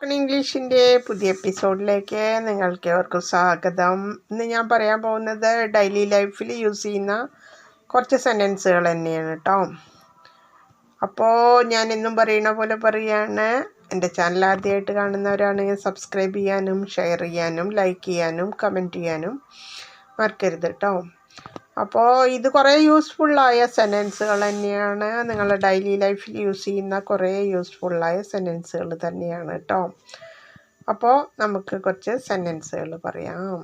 Spoken ഇംഗ്ലീഷിന്റെ പുതിയ എപ്പിസോഡിലേക്ക് നിങ്ങൾക്ക് ഏവർക്കും സ്വാഗതം. ഇന്ന് ഞാൻ പറയാൻ പോകുന്നത് ഡെയിലി ലൈഫിൽ യൂസ് ചെയ്യുന്ന കുറച്ച് സെന്റൻസുകൾ തന്നെയാണ് കേട്ടോ അപ്പോൾ ഞാൻ എന്നും പറയുന്ന പോലെ പറയുകയാണ് എന്റെ ചാനൽ ആദ്യമായിട്ട് കാണുന്നവരാണെങ്കിൽ സബ്സ്ക്രൈബ് ചെയ്യാനും ഷെയർ ചെയ്യാനും ലൈക്ക് ചെയ്യാനും കമന്റ് ചെയ്യാനും മറക്കരുത് കേട്ടോ അപ്പോൾ ഇത് കുറേ യൂസ്ഫുള്ളായ സെന്റൻസുകൾ തന്നെയാണ് നിങ്ങളുടെ ഡെയിലി ലൈഫിൽ യൂസ് ചെയ്യുന്ന കുറേ യൂസ്ഫുള്ളായ സെന്റൻസുകൾ തന്നെയാണ് കേട്ടോ അപ്പോൾ നമുക്ക് കുറച്ച് സെന്റൻസുകൾ പറയാം.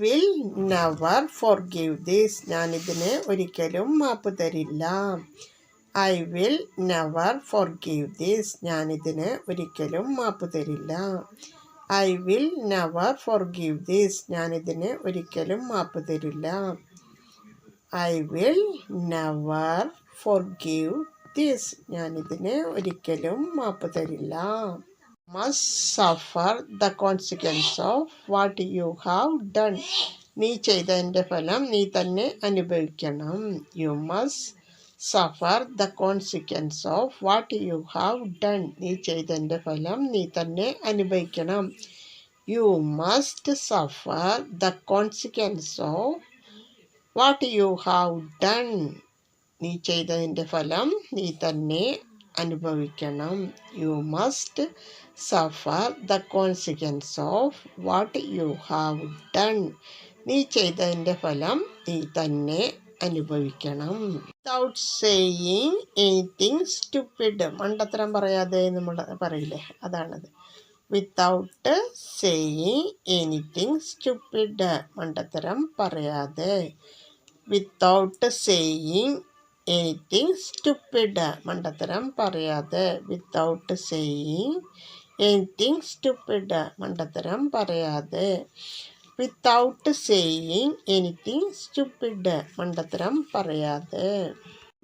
Will never forgive this ഞാനിതിന് ഒരിക്കലും മാപ്പ് തരില്ല. I will never forgive this ഞാനിതിന് ഒരിക്കലും മാപ്പ് തരില്ല. I will never forgive this ഞാനിതിന് ഒരിക്കലും മാപ്പ് തരില്ല. I will never forgive this ഞാനിതിന് ഒരിക്കലും മാപ്പ് തരില്ല. Must suffer the consequence of what you have done നീ ചെയ്തതിന്റെ ഫലം നീ തന്നെ അനുഭവിക്കണം. You must suffer the consequence of what you have done നീ ചെയ്തതിന്റെ ഫലം നീ തന്നെ അനുഭവിക്കണം. You must suffer the consequence of what you have done നീ ചെയ്തതിന്റെ ഫലം നീ തന്നെ അനുഭവിക്കണം. You must suffer the consequence of what you have done നീ ചെയ്തതിന്റെ ഫലം നീ തന്നെ അനുഭവിക്കണം. വിതൗട്ട് സേയിങ് എനിത്തിങ് സ്റ്റുപ്പിഡ് മണ്ടത്തരം പറയാതെ നമ്മൾ പറയില്ലേ? അതാണത്. വിത്തൗട്ട് സേയിങ് എനിത്തിങ് സ്റ്റുപ്പിഡ് മണ്ടത്തരം പറയാതെ. വിത്തൗട്ട് സേയിങ് എനിത്തിങ് സ്റ്റുപ്പിഡ് മണ്ടത്തരം പറയാതെ വിത്തൗട്ട് സേയിങ് എനിത്തിങ് സ്റ്റുപ്പിഡ് മണ്ടത്തരം പറയാതെ വിത്തൗട്ട് സേയിങ് എനിത്തിങ് സ്റ്റുപ്പിഡ് മണ്ടത്തരം പറയാതെ.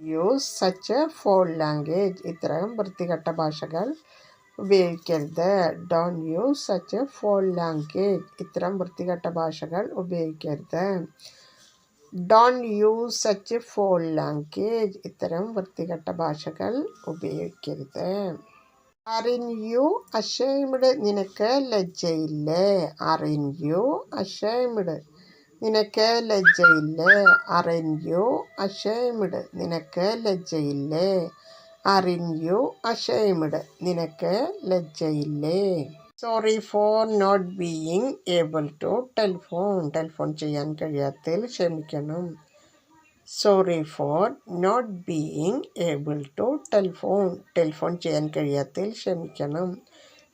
യൂസ് സച്ച് ഫോൾ ലാംഗ്വേജ് ഇത്തരം വൃത്തികെട്ട ഭാഷകൾ ഉപയോഗിക്കരുത്. Don't use such foul language ഇത്തരം വൃത്തികെട്ട ഭാഷകൾ ഉപയോഗിക്കരുത്. Don't use such foul language ഇത്തരം വൃത്തികെട്ട ഭാഷകൾ ഉപയോഗിക്കരുത്. അറിൻ യു അഷേമിഡ് നിനക്ക് ലജ്ജയില്ലേ? അറിൻ യു അഷേമിഡ് നിനക്ക് ലജ്ജയില്ലേ? അറിൻ യു അഷേമിഡ് നിനക്ക് ലജ്ജയില്ലേ? അറിൻ യു അഷേമിഡ് നിനക്ക് ലജ്ജയില്ലേ? Sorry for not being able to telephone telephone ചെയ്യാൻ കഴിയാത്തതിൽ ക്ഷമിക്കണം. Sorry for not being able to telephone telephone ചെയ്യാൻ കഴിയാത്തതിൽ ക്ഷമിക്കണം.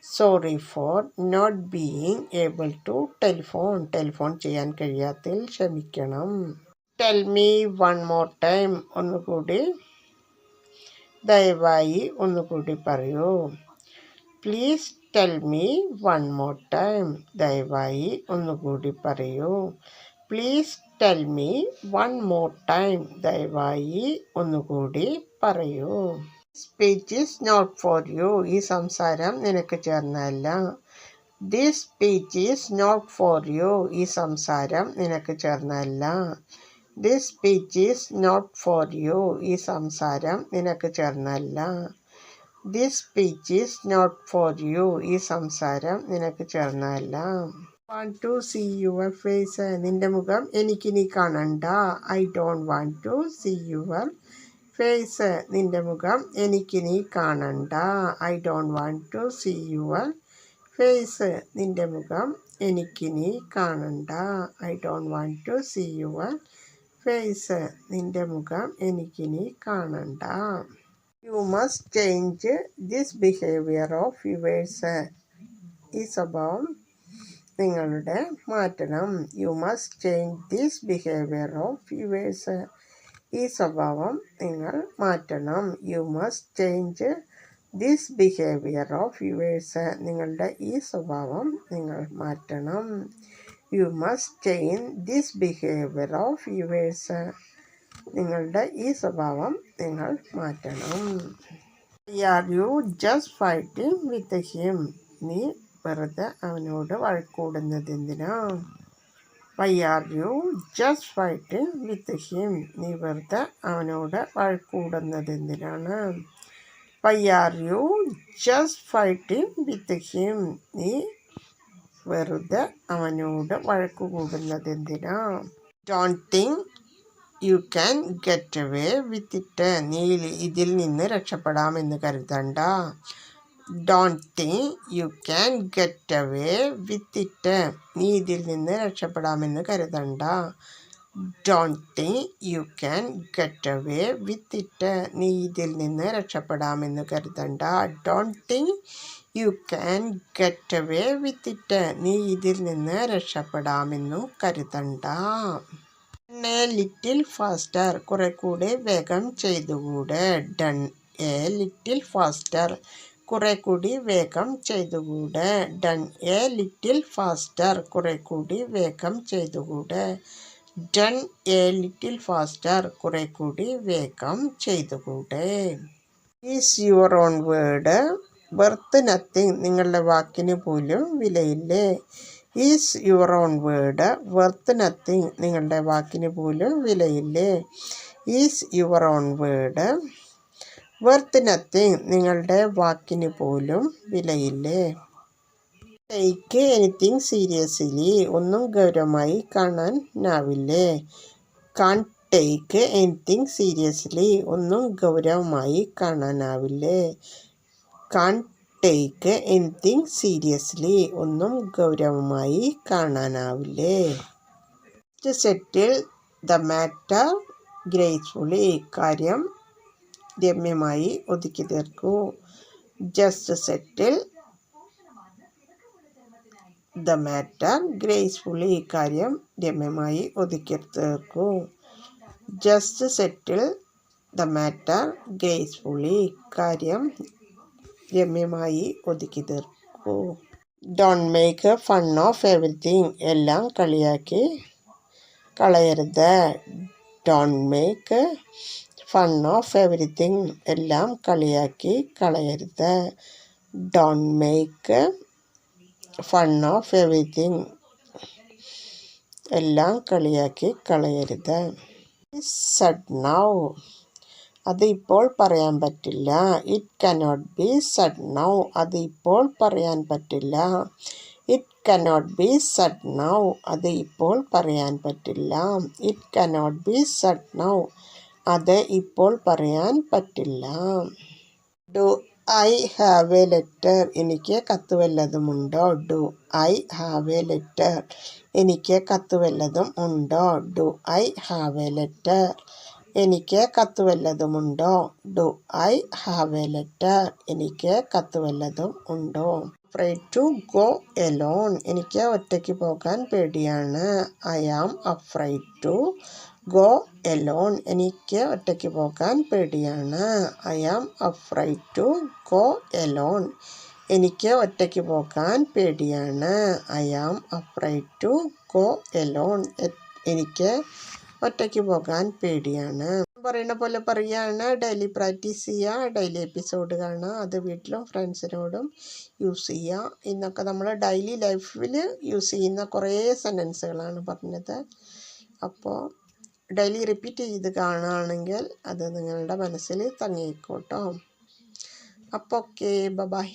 Sorry for not being able to telephone telephone ചെയ്യാൻ കഴിയാത്തതിൽ ക്ഷമിക്കണം. Tell me one more time ഒന്നുകൂടി ദയവായി ഒന്നുകൂടി പറയൂ. Please tell me one more time ദയവായി ഒന്നുകൂടി പറയൂ. Please tell me one more time ദയവായി ഒന്നുകൂടി പറയൂ. Speech is not for you ഈ സംസാരം നിനക്ക് ചേർന്നല്ല this speech is not for you ഈ സംസാരം നിനക്ക് ചേർന്നല്ല this speech is not for you ഈ സംസാരം നിനക്ക് ചേർന്നല്ല this speech is not for you ഈ സംസാരം നിനക്ക് ചേർന്നതല്ല. Want to see your face നിന്റെ മുഖം എനിക്ക് നീ കാണണ്ട. I don't want to see your face നിന്റെ മുഖം എനിക്ക് നീ കാണണ്ട. I don't want to see your face നിന്റെ മുഖം എനിക്ക് നീ കാണണ്ട. I don't want to see your face നിന്റെ മുഖം എനിക്ക് നീ കാണണ്ട. You must change this behaviour of yours ഈ സ്വഭാവം നിങ്ങളുടെ മാറ്റണം. You must change this behaviour of yours ഈ സ്വഭാവം നിങ്ങൾ മാറ്റണം. You must change this behaviour of yours നിങ്ങളുടെ ഈ സ്വഭാവം നിങ്ങൾ മാറ്റണം. You must change this behaviour of yours നിങ്ങളുടെ ഈ സ്വഭാവം നിങ്ങൾ മാറ്റണം. Are you just fighting with him നീ വെറുതെ അവനോട് വഴക്കൂടുന്നത് എന്തിനാ? Why are you just fighting with him നീ വെറുതെ അവനോട് വഴക്കൂടുന്നത് എന്തിനാണ്? Why are you just fighting with him നീ വെറുതെ അവനോട് വഴക്കുകൂടുന്നത് എന്തിനാ? Don't think you can get away with it നീ ഇതിൽ നിന്ന് രക്ഷപ്പെടാമെന്ന് കരുതണ്ട. Don't think you can get away with it നീ ഇതിൽ നിന്ന് രക്ഷപ്പെടാമെന്ന് കരുതണ്ട. Don't think you can get away with it നീ ഇതിൽ നിന്ന് രക്ഷപ്പെടാമെന്ന് കരുതണ്ട. Don't think you can get away with it നീ ഇതിൽ നിന്ന് രക്ഷപ്പെടാമെന്നു കരുതണ്ട. എ ലിറ്റിൽ ഫാസ്റ്റർ കുറെ കൂടെ വേഗം ചെയ്തുകൂടെ? ഡൺ. എ ലിറ്റിൽ ഫാസ്റ്റർ കുറെ കൂടി വേഗം ചെയ്തുകൂടെ? ഡൺ. എ ലിറ്റിൽ ഫാസ്റ്റർ കുറെ കൂടി വേഗം ചെയ്തുകൂടെ? ഡൺ. എ ലിറ്റിൽ ഫാസ്റ്റർ കുറെ കൂടി വേഗം ചെയ്തുകൂടെ? Is your own word worth nothing നിങ്ങളുടെ വാക്കിന് പോലും വിലയില്ലേ? Is your own word. Worth nothing നിങ്ങളുടെ വാക്കിന് പോലും വിലയില്ലേ? Is your own word. Worth nothing നിങ്ങളുടെ വാക്കിന് പോലും വിലയില്ലേ? ടേക്ക് എനിത്തിങ് സീരിയസ്ലി ഒന്നും ഗൗരവമായി കാണാനാവില്ലേ കാൺ ടേക്ക് എനിത്തിങ് സീരിയസ്ലി ഒന്നും ഗൗരവമായി കാണാനാവില്ലേ? കാൺ ടേക്ക് എനിത്തിങ് സീരിയസ്ലി ഒന്നും ഗൗരവമായി കാണാനാവില്ലേ? സെറ്റിൽ ദ മാറ്റർ ഗ്രേസ്ഫുള്ളി കാര്യം രമ്യമായി ഒതുക്കി തീർക്കൂ. Just settle the matter gracefully കാര്യം രമ്യമായി ഒതുക്കി തീർക്കൂ. Just settle the matter gracefully കാര്യം രമ്യമായി ഒതുക്കി തീർക്കൂ. Don't make fun of everything എല്ലാം കളിയാക്കി കളയരുത്. Don't make fun of everything എല്ലാം കളിയാക്കി കളയരുത്. Don't make fun of everything എല്ലാം കളിയാക്കി കളയരുത്. സഡ് നൗ അത് ഇപ്പോൾ പറയാൻ പറ്റില്ല. It cannot be said now അത് ഇപ്പോൾ പറയാൻ പറ്റില്ല. It cannot be said now അത് ഇപ്പോൾ പറയാൻ പറ്റില്ല. It cannot be said now അത് ഇപ്പോൾ പറയാൻ പറ്റില്ല. Do I have a letter എനിക്ക് കത്ത് വല്ലതുമുണ്ടോ do I have a letter എനിക്ക് കത്ത് വല്ലതും ഉണ്ടോ? Do I have a letter എനിക്ക് കത്ത് വല്ലതുമുണ്ടോ do I have a letter. എനിക്ക് കത്ത് വല്ലതും ഉണ്ടോ? പ്രൈ ടു ഗോ എലോൺ എനിക്ക് ഒറ്റയ്ക്ക് പോകാൻ പേടിയാണ്. I am afraid to go alone എനിക്ക് ഒറ്റയ്ക്ക് പോകാൻ പേടിയാണ്. I am afraid to go alone എനിക്ക് ഒറ്റയ്ക്ക് പോകാൻ പേടിയാണ്. I am afraid to go alone എനിക്ക് ഒറ്റയ്ക്ക് പോകാൻ പേടിയാണ്. പറയുന്ന പോലെ പറയുകയാണ് ഡെയിലി പ്രാക്ടീസ് ചെയ്യുക ഡെയിലി എപ്പിസോഡ് കാണുക അത് വീട്ടിലും ഫ്രണ്ട്സിനോടും യൂസ് ചെയ്യുക ഇന്നൊക്കെ നമ്മൾ ഡെയിലി ലൈഫിൽ യൂസ് ചെയ്യുന്ന കുറേ സെന്റൻസുകളാണ് പറഞ്ഞത്. അപ്പോൾ ഡെയിലി റിപ്പീറ്റ് ചെയ്ത് കാണുകയാണെങ്കിൽ അത് നിങ്ങളുടെ മനസ്സിൽ തങ്ങിക്കോട്ടോ. അപ്പോൾ ഓക്കെ ബൈ